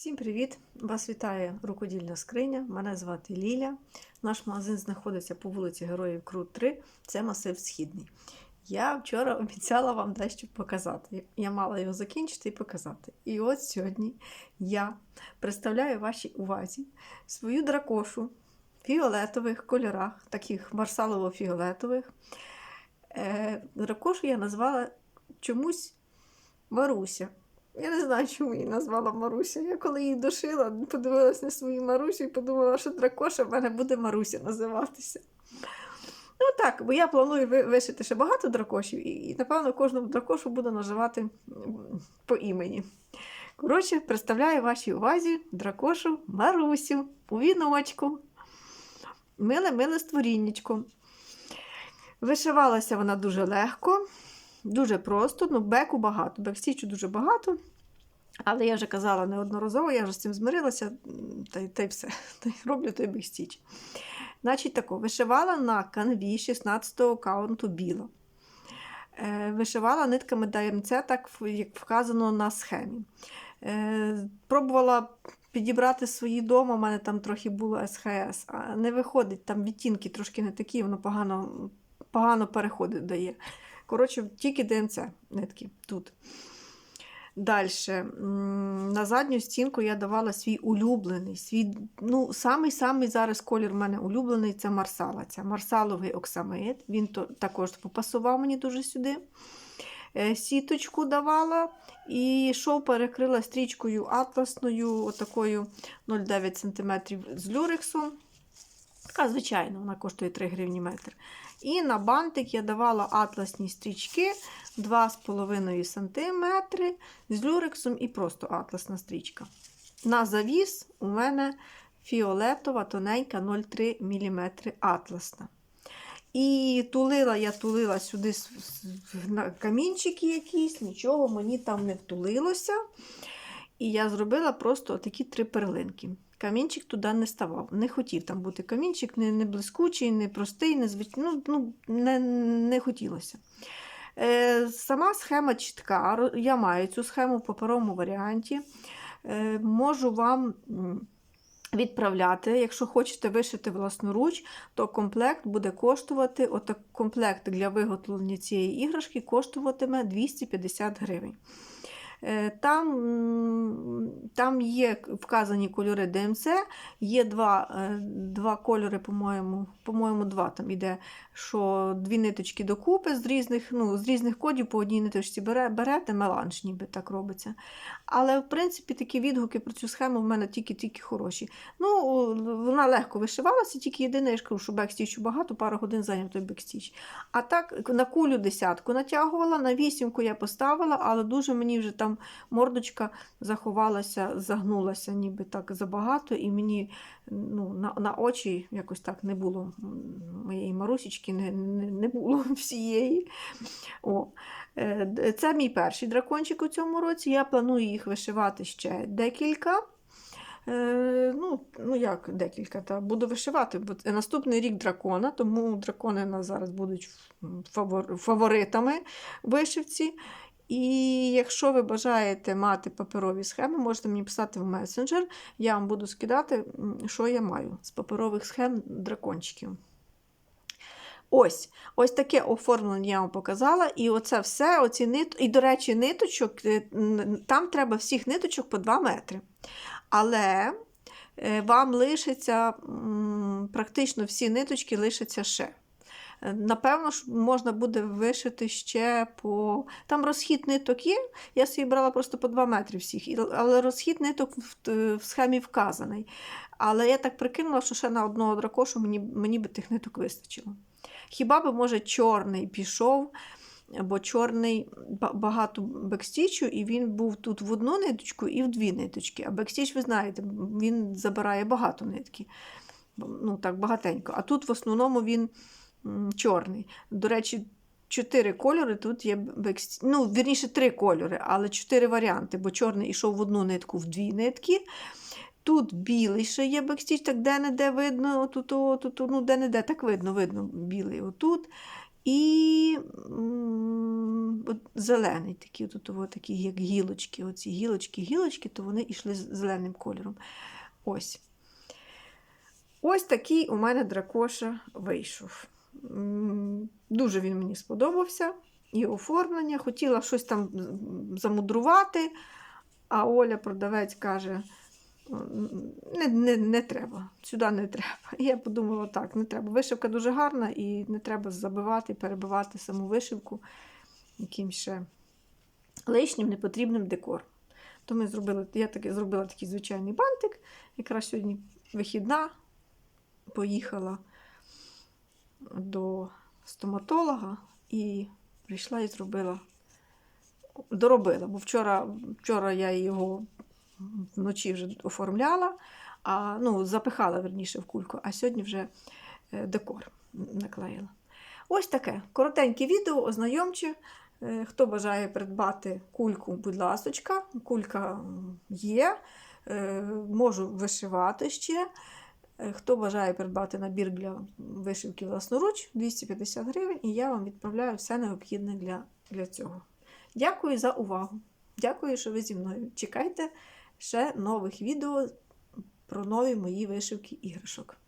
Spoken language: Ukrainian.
Всім привіт! Вас вітає рукодільна скриня. Мене звати Ліля. Наш магазин знаходиться по вулиці Героїв Крут 3. Це масив Східний. Я вчора обіцяла вам дещо показати. Я мала його закінчити і показати. І от сьогодні я представляю вашій увазі свою дракошу в фіолетових кольорах, таких марсалово-фіолетових. Е, Дракошу я назвала чомусь Маруся. Я не знаю, чому її назвала Маруся. Я коли її дошила, подивилась на свою Марусю і подумала, що дракоша в мене буде Маруся називатися. Ну так, бо я планую вишити ще багато дракошів, і, і напевно, кожну дракошу буду називати по імені. Коротше, представляю вашій увазі дракошу Марусю у віночку. Миле-миле створіннячко. Вишивалася вона дуже легко. Дуже просто, ну беку багато, бекстічу дуже багато. Але я вже казала неодноразово, я вже з цим змирилася, та, й- та й все. Та й роблю той бекстіч. Значить, тако, вишивала на канві 16-го каунту біло. Е, вишивала нитками ДМЦ, так як вказано на схемі. Е, пробувала підібрати свої дома, у мене там трохи було СХС, а не виходить, там відтінки трошки не такі, воно погано, погано переходи дає. Коротше, тільки ДМЦ нитки тут. Далі. На задню стінку я давала свій улюблений, свій, ну, самий-самий зараз колір в мене улюблений це марсала. Це марсаловий оксамит. Він то, також попасував мені дуже сюди. Е, Сіточку давала і шов перекрила стрічкою атласною, отакою 0,9 см з люрексом. Така звичайна, вона коштує 3 гривні метр. І на бантик я давала атласні стрічки 2,5 см з люрексом і просто атласна стрічка. На завіс у мене фіолетова тоненька 0,3 мм атласна. І тулила я тулила сюди камінчики якісь, нічого мені там не втулилося. І я зробила просто такі три перлинки. Камінчик туди не ставав. Не хотів там бути камінчик, не, не блискучий, не простий, не звич... ну, ну, не, не хотілося. Е, сама схема чітка. Я маю цю схему в паперовому варіанті. Е, можу вам відправляти. Якщо хочете вишити власноруч, то комплект буде коштувати, отак комплект для виготовлення цієї іграшки коштуватиме 250 гривень. Е, Там, там є вказані кольори ДМЦ, є два, е, два кольори, по-моєму, по-моєму, два там іде, що дві ниточки докупи з різних, ну, з різних кодів по одній ниточці бере, берете, меланж ніби так робиться. Але, в принципі, такі відгуки про цю схему в мене тільки-тільки хороші. Ну, вона легко вишивалася, тільки єдине, я ж кажу, що бекстічу багато, пару годин зайняв той бекстіч. А так, на кулю десятку натягувала, на вісімку я поставила, але дуже мені вже там мордочка заховалася, загнулася, ніби так забагато, і мені ну, на, на очі якось так не було моєї марусічки, не, не, не було всієї. О. Е, Це мій перший дракончик у цьому році. Я планую їх вишивати ще декілька. Е, ну, ну як декілька, та буду вишивати, бо наступний рік дракона, тому дракони у нас зараз будуть фаворитами вишивці. І якщо ви бажаєте мати паперові схеми, можете мені писати в месенджер. Я вам буду скидати, що я маю з паперових схем дракончиків. Ось, ось таке оформлення я вам показала. І оце все, оці нит... і, до речі, ниточок, е, там треба всіх ниточок по 2 метри. Але е, вам лишиться практично всі ниточки лишаться ще. Напевно, ж можна буде вишити ще по. Там розхід ниток є. Я собі брала просто по 2 метри всіх, але розхід ниток в, схемі вказаний. Але я так прикинула, що ще на одного дракошу мені, мені би тих ниток вистачило. Хіба би, може, чорний пішов, бо чорний багато бекстічу, і він був тут в одну ниточку і в дві ниточки. А бекстіч, ви знаєте, він забирає багато нитки. Ну, так, багатенько. А тут в основному він чорний. До речі, чотири кольори тут є бекстіч. Ну, вірніше, три кольори, але чотири варіанти, бо чорний йшов в одну нитку, в дві нитки. Тут білий ще є бекстіч, так де-не-де видно, отут, отут, ну де-не-де, так видно, видно білий отут. І от зелений, такі, тут, от, такі, як гілочки. Оці гілочки, гілочки, то вони йшли з зеленим кольором. Ось. Ось такий у мене дракоша вийшов. Дуже він мені сподобався. І оформлення. Хотіла щось там замудрувати, а Оля, продавець, каже: не, не, не треба, сюди не треба. І я подумала, так, не треба. Вишивка дуже гарна і не треба забивати, перебивати саму вишивку якимсь ще лишнім, непотрібним декором. То ми зробили, я таки, зробила такий звичайний бантик. Якраз сьогодні вихідна, поїхала до стоматолога і прийшла і зробила, доробила, бо вчора, вчора я його вночі вже оформляла, а, ну, запихала верніше в кульку, а сьогодні вже е, декор наклеїла. Ось таке коротеньке відео, ознайомче. Е, Хто бажає придбати кульку, будь ласочка, кулька є, е, можу вишивати ще. Е, Хто бажає придбати набір для вишивки власноруч 250 гривень, і я вам відправляю все необхідне для, для цього. Дякую за увагу. Дякую, що ви зі мною. Чекайте ще нових відео про нові мої вишивки іграшок.